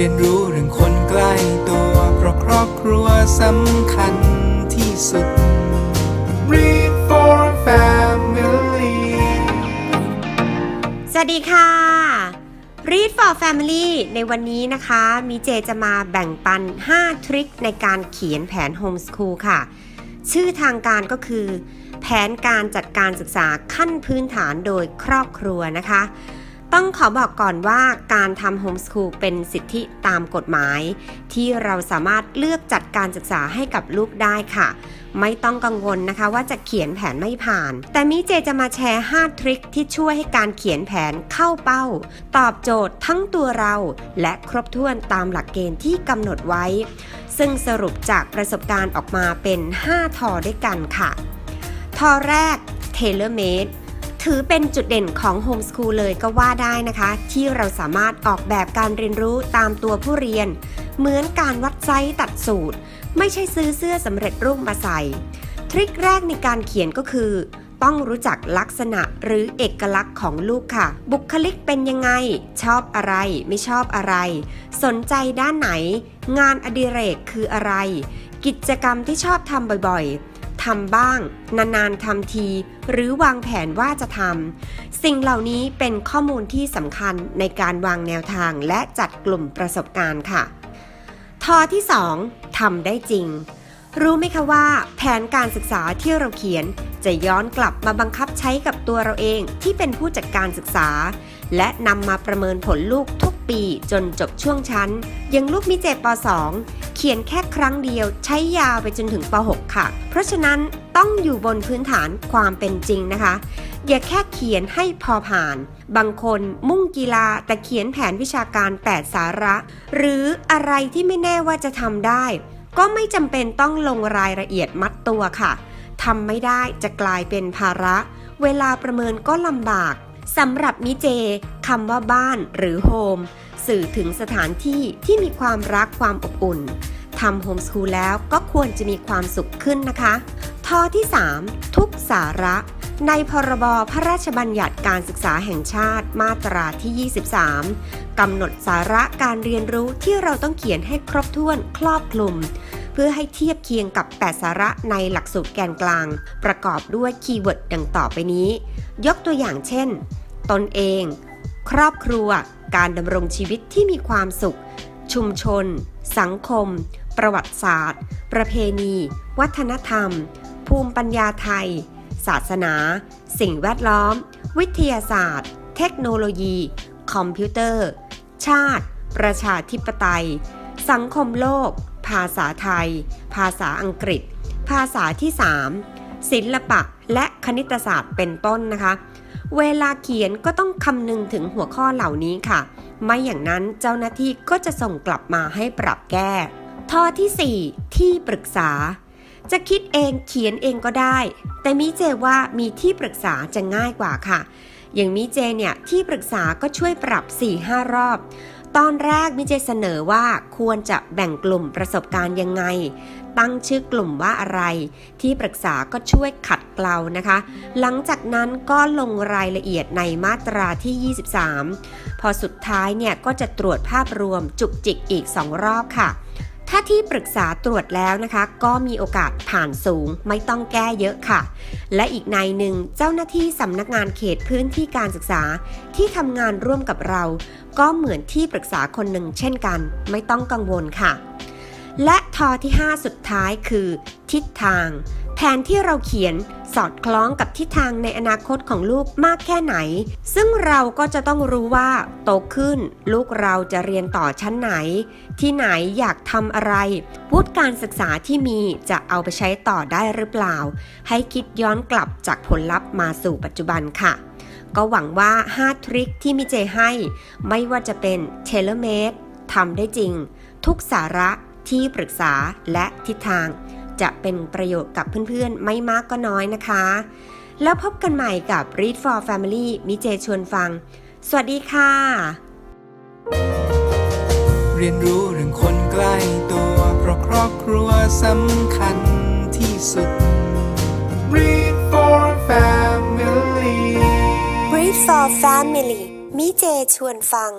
เรียนรู้เรื่องคนใกล้ตัว เพราะครอบครัวสำคัญที่สุด Read for Family สวัสดีค่ะ Read for Family ในวันนี้นะคะ มีเจจะมาแบ่งปัน 5 ทริคในการเขียนแผน Homeschool ค่ะ ชื่อทางการก็คือ แผนการจัดการศึกษาขั้นพื้นฐานโดยครอบครัวนะคะ ต้องขอบอกก่อนว่าการทำโฮมส o ูลเป็นสิทธิตามกฎหมาย ที่เราสามารถเลือกจัดการศึกษาให้กับลูกได้ค่ะ ไม่ต้องกังวลนะคะว่าจะเขียนแผนไม่ผ่าน แต่มิเจจะมาแชร์ 5 ทริคที่ช่วยให้การเขียนแผนเข้าเป้า ตอบโจทย์ทั้งตัวเรา และครบถ้วนตามหลักเกณฑ์ที่กำหนดไว้ ซึ่งสรุปจากประสบการณ์ออกมาเป็น 5 ทอด้วยกันค่ะ ทอแรก Tailor Made ถือเป็นจุดเด่นของโฮมส o ูลเลยก็ว่าได้นะคะ ที่เราสามารถออกแบบการเรียนรู้ตามตัวผู้เรียน เหมือนการวัดไซส์ตัดสูตร ไม่ใช่ซื้อเสื้อสำเร็จรูปมาใส่ ทริคแรกในการเขียนก็คือ ต้องรู้จักลักษณะหรือเอกลักษณ์ของลูกค่ะ บุคลิกเป็นยังไง ชอบอะไร ไม่ชอบอะไร สนใจด้านไหน งานอดิเรกคืออะไร กิจกรรมที่ชอบทำบ่อยๆ ทำบ้าง นานๆทำที หรือวางแผนว่าจะทำสิ่งเหล่านี้เป็นข้อมูลที่สำคัญในการวางแนวทางและจัดกลุ่มประสบการณ์ค่ะทอที่ 2ทำได้จริง รู้ไหมคะว่า แผนการศึกษาที่เราเขียน จะย้อนกลับมาบังคับใช้กับตัวเราเองที่เป็นผู้จัดการศึกษา และนำมาประเมินผลลูกทุก ปีจนจบช่วงชั้นย่างลูกมิเจป .2 เขียนแค่ครั้งเดียวใช้ยาวไปจนถึงป .6 ค่ะ เพราะฉะนั้นต้องอยู่บนพื้นฐานความเป็นจริงนะคะ อย่าแค่เขียนให้พอผ่าน บางคนมุ่งกีฬาแต่เขียนแผนวิชาการ8สาระ หรืออะไรที่ไม่แน่ว่าจะทำได้ ก็ไม่จำเป็นต้องลงรายละเอียดมัดตัวค่ะทำไม่ได้จะกลายเป็นภาระ เวลาประเมินก็ลำบาก สำหรับมิเจคำว่าบ้านหรือโฮมสื่อถึงสถานที่ที่มีความรักความอบอุ่นทำโฮมสคูลแล้วก็ควรจะมีความสุขขึ้นนะคะทอที่ 3 ทุกสาระ ในพรบพระราชบัญญัติการศึกษาแห่งชาติมาตราที่ 23กำหนดสาระการเรียนรู้ที่เราต้องเขียนให้ครบถ้วนครอบคลุมเพื่อให้เทียบเคียงกับ 8 สาระในหลักสูตรแกนกลาง ประกอบด้วยคีย์เวิร์ดดังต่อไปนี้ ยกตัวอย่างเช่น ตนเอง ครอบครัว การดำรงชีวิตที่มีความสุข ชุมชน สังคม ประวัติศาสตร์ ประเพณี วัฒนธรรม ภูมิปัญญาไทย ศาสนา สิ่งแวดล้อม วิทยาศาสตร์ เทคโนโลยี คอมพิวเตอร์ ชาติ ประชาธิปไตย สังคมโลก ภาษาไทย ภาษาอังกฤษ ภาษาที่ 3 ศิลปะและคณิตศาสตร์เป็นต้นนะคะ เวลาเขียนก็ต้องคำนึงถึงหัวข้อเหล่านี้ค่ะ ไม่อย่างนั้นเจ้าหน้าที่ก็จะส่งกลับมาให้ปรับแก้ท่อทีสี่ 4 ที่ปรึกษา จะคิดเองเขียนเองก็ได้ แต่มิเจว่ามีที่ปรึกษาจะง่ายกว่าค่ะ อย่างมิเจเนี่ยที่ปรึกษาก็ช่วยปรับ 4-5 รอบ ตอนแรกมิเจเสนอว่าควรจะแบ่งกลุ่มประสบการณ์ยังไง ตั้งชื่อกลุ่มว่าอะไร ที่ปรึกษาก็ช่วยขัดเกลานะคะ หลังจากนั้นก็ลงรายละเอียดในมาตราที่ 23 พอสุดท้ายเนี่ยก็จะตรวจภาพรวมจุกจิกอีก 2 รอบค่ะ ถ้าที่ปรึกษาตรวจแล้วนะคะ ก็มีโอกาสผ่านสูงไม่ต้องแก้เยอะค่ะ และอีกนายหนึ่งเจ้าหน้าที่สำนักงานเขตพื้นที่การศึกษา ที่ทำงานร่วมกับเรา ก็เหมือนที่ปรึกษาคนหนึ่งเช่นกัน ไม่ต้องกังวลค่ะ และทอที่ 5 สุดท้ายคือ ทิศทาง แผนที่เราเขียนสอดคล้องกับทิศทางในอนาคตของลูกมากแค่ไหน ซึ่งเราก็จะต้องรู้ว่าโตขึ้น ลูกเราจะเรียนต่อชั้นไหน ที่ไหนอยากทำอะไรวุฒิการศึกษาที่มีจะเอาไปใช้ต่อได้หรือเปล่า ให้คิดย้อนกลับจากผลลัพธ์มาสู่ปัจจุบันค่ะ ก็หวังว่า 5 ทริคที่มิเจให้ ไม่ว่าจะเป็นเทเลเมดทำได้จริง ทุกสาระที่ปรึกษาและทิศทาง จะเป็นประโยชน์กับเพื่อนๆ ไม่มากก็น้อยนะคะ แล้วพบกันใหม่กับ Read for Family มิเจชวนฟัง สวัสดีค่ะ เรียนรู้เรื่องคนใกล้ตัว เพราะครอบครัวสำคัญที่สุด Read for Family Read for Family มิเจชวนฟัง